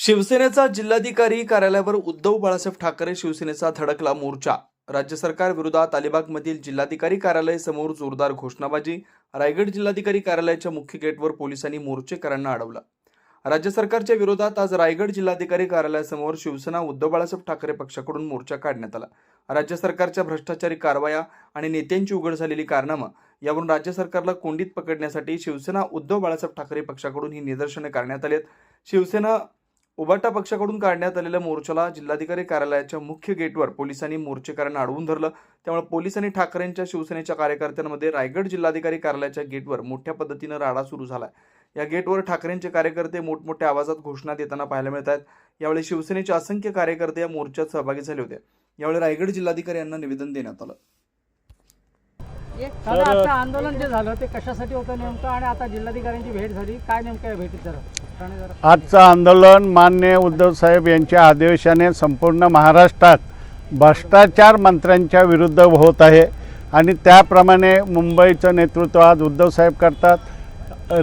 शिवसेनेचा जिल्हाधिकारी कार्यालयावर उद्धव बाळासाहेब ठाकरे शिवसेनेचा धडकला मोर्चा. राज्य सरकार विरोधात अलिबागमधील जिल्हाधिकारी कार्यालय समोर जोरदार घोषणाबाजी. रायगड जिल्हाधिकारी कार्यालयाच्या मुख्य गेटवर पोलिसांनी मोर्चेकरांना अडवलं. राज्य सरकारच्या विरोधात आज रायगड जिल्हाधिकारी कार्यालयासमोर शिवसेना उद्धव बाळासाहेब ठाकरे पक्षाकडून मोर्चा काढण्यात आला. राज्य सरकारच्या भ्रष्टाचारी कारवाया आणि नेत्यांची उघड झालेली कारनामं यावरून राज्य सरकारला कोंडीत पकडण्यासाठी शिवसेना उद्धव बाळासाहेब ठाकरे पक्षाकडून ही निदर्शने करण्यात आली आहेत. शिवसेना उबाटा पक्षाकडून काढण्यात आलेल्या मोर्चाला जिल्हाधिकारी कार्यालयाच्या मुख्य गेटवर पोलिसांनी मोर्चेकरांना अडवून धरलं. त्यामुळे पोलिसांनी ठाकरेंच्या शिवसेनेच्या कार्यकर्त्यांमध्ये रायगड जिल्हाधिकारी कार्यालयाच्या गेटवर मोठ्या पद्धतीनं राडा सुरू झालाय. या गेटवर ठाकरेंचे कार्यकर्ते मोठमोठ्या आवाजात घोषणा देताना पाहायला मिळत आहेत यावेळी शिवसेनेचे असंख्य कार्यकर्ते या मोर्चात सहभागी झाले होते. यावेळी रायगड जिल्हाधिकारी यांना निवेदन देण्यात आलं. आता आंदोलन जे झालं ते कशासाठी होतं नेमकं? आणि आता जिल्हाधिकाऱ्यांची भेट झाली. काय नेमकं या भेटीत जरा आजचं आंदोलन मान्य उद्धव साहेब यांच्या आदेशाने संपूर्ण महाराष्ट्रात भ्रष्टाचार मंत्र्यांच्या विरुद्ध होत आहे. आणि त्याप्रमाणे मुंबईचं नेतृत्व आज उद्धव साहेब करतात.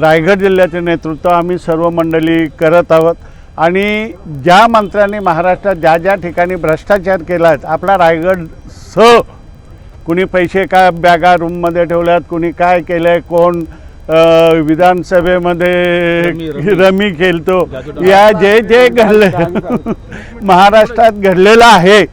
रायगड जिल्ह्याचे नेतृत्व आम्ही सर्व मंडळी करत आहोत. आणि ज्या मंत्र्यांनी महाराष्ट्रात ज्या ज्या ठिकाणी भ्रष्टाचार केला आहे आपला रायगड स कुणी पैसे काय बॅगा रूममध्ये ठेवल्यात कुणी काय केलं आहे कोण विधानसभेमध्ये रमी खेळतो. या जे जे घडलं महाराष्ट्रात घडलेलं आहे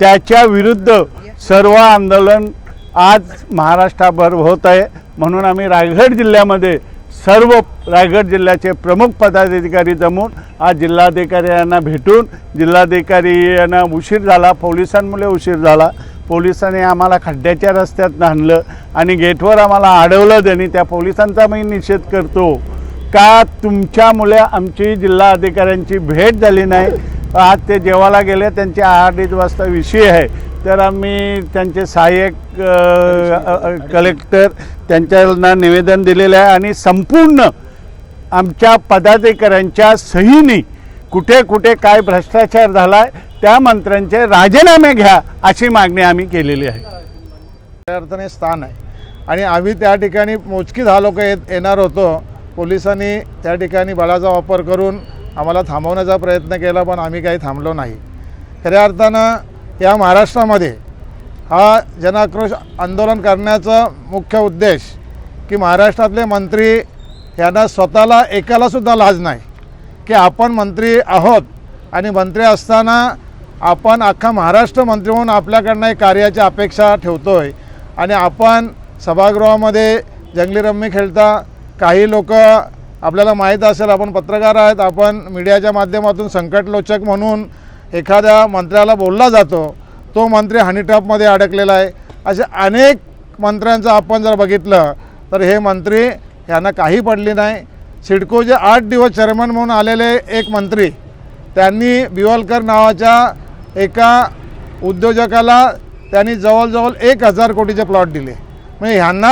त्याच्या विरुद्ध सर्व आंदोलन आज महाराष्ट्राभर होत आहे. म्हणून आम्ही रायगड जिल्ह्यामध्ये सर्व रायगड जिल्ह्याचे प्रमुख पदाधिकारी जमून आज जिल्हाधिकारी यांना भेटून जिल्हाधिकारी यांना उशीर झाला पोलिसांमुळे उशीर झाला. पोलिसांनी आम्हाला खड्ड्याच्या रस्त्यात आणलं आणि गेटवर आम्हाला अडवलं. त्यांनी त्या पोलिसांचा मी निषेध करतो. का तुमच्यामुळे आमची जिल्हा अधिकाऱ्यांची भेट झाली नाही? आज ते जेवायला गेले. त्यांचे अडीच वाजता विषय आहे. तर आम्ही त्यांचे सहाय्यक कलेक्टर त्यांच्याना निवेदन दिलेलं आहे आणि संपूर्ण आमच्या पदाधिकाऱ्यांच्या सहीने कुठे कुठे काय भ्रष्टाचार झाला आहे त्या मंत्र्यांचे राजीनामे घ्या अशी मागणी आम्ही केलेली आहे. त्या अर्थाने स्थान आहे. आणि आम्ही त्या ठिकाणी मोजकी दहा लोक येत येणार होतो. पोलिसांनी त्या ठिकाणी बळाचा वापर करून आम्हाला थांबवण्याचा प्रयत्न केला पण आम्ही काही थांबलो नाही. खऱ्या अर्थानं या महाराष्ट्रामध्ये हा जनाक्रोश आंदोलन करण्याचा मुख्य उद्देश की महाराष्ट्रातले मंत्री यांना स्वतःला एकालासुद्धा लाज नाही. की आपण मंत्री आहोत आणि मंत्री असताना आपण अख्खा महाराष्ट्र मंत्री म्हणून आपल्याकडनं एक कार्याची अपेक्षा ठेवतो आहे आणि आपण सभागृहामध्ये जंगली रम्मी खेळता काही लोक आपल्याला माहीत असेल आपण पत्रकार आहेत आपण मीडियाच्या माध्यमातून संकटलोचक म्हणून एखाद्या मंत्र्याला बोलला जातो तो मंत्री हनीट्रॅपमध्ये अडकलेला आहे. असे अनेक मंत्र्यांचं आपण जर बघितलं तर हे मंत्री यांना काही पडली नाही. सिडकोचे आठ दिवस चेअरमन म्हणून आलेले एक मंत्री त्यांनी बिवलकर नावाच्या एका उद्योजकाला त्यांनी जवळजवळ एक हजार कोटीचे प्लॉट दिले. म्हणजे ह्यांना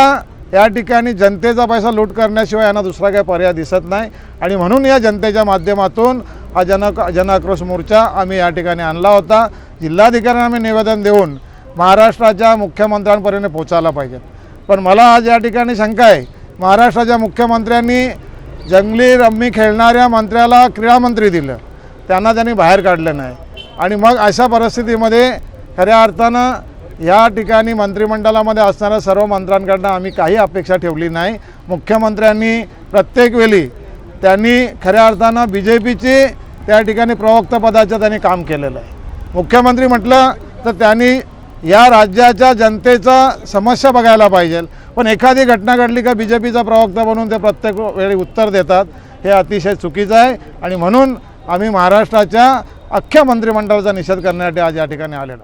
या ठिकाणी जनतेचा पैसा लूट करण्याशिवाय यांना दुसरा काही पर्याय दिसत नाही. आणि म्हणून या जनतेच्या माध्यमातून हा जन जनाक्रोश मोर्चा आम्ही या ठिकाणी आणला होता. जिल्हाधिकाऱ्यांना आम्ही निवेदन देऊन महाराष्ट्राच्या मुख्यमंत्र्यांपर्यंत पोचायला पाहिजे. पण मला आज या ठिकाणी शंका आहे. महाराष्ट्राच्या मुख्यमंत्र्यांनी जंगली रम्मी खेळणाऱ्या मंत्र्याला क्रीडामंत्री दिलं. त्यांना त्यांनी बाहेर काढलं नाही. आणि मग अशा परिस्थितीमध्ये खऱ्या अर्थानं या ठिकाणी मंत्रिमंडळामध्ये असणाऱ्या सर्व मंत्र्यांकडनं आम्ही काही अपेक्षा ठेवली नाही. मुख्यमंत्र्यांनी प्रत्येक वेळी त्यांनी खऱ्या अर्थानं बी जे पीची त्या ठिकाणी प्रवक्तपदाचं त्यांनी काम केलेलं आहे. मुख्यमंत्री म्हटलं तर त्यांनी या राज्याच्या जनतेचा समस्या बघायला पाहिजे. पण एखादी घटना घडली का बी जे पीचा प्रवक्ता बनून ते प्रत्येक वेळी उत्तर देतात हे अतिशय चुकीचं आहे. आणि म्हणून आम्ही महाराष्ट्राच्या अख्ख्या मंत्रिमंडळाचा निषेध करण्यासाठी आज या ठिकाणी आलेलो.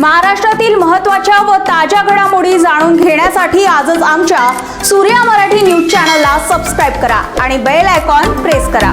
महाराष्ट्रातील महत्त्वाच्या व ताज्या घडामोडी जाणून घेण्यासाठी आजच आमच्या सूर्या मराठी न्यूज चॅनलला सबस्क्राईब करा आणि बेल आयकॉन प्रेस करा.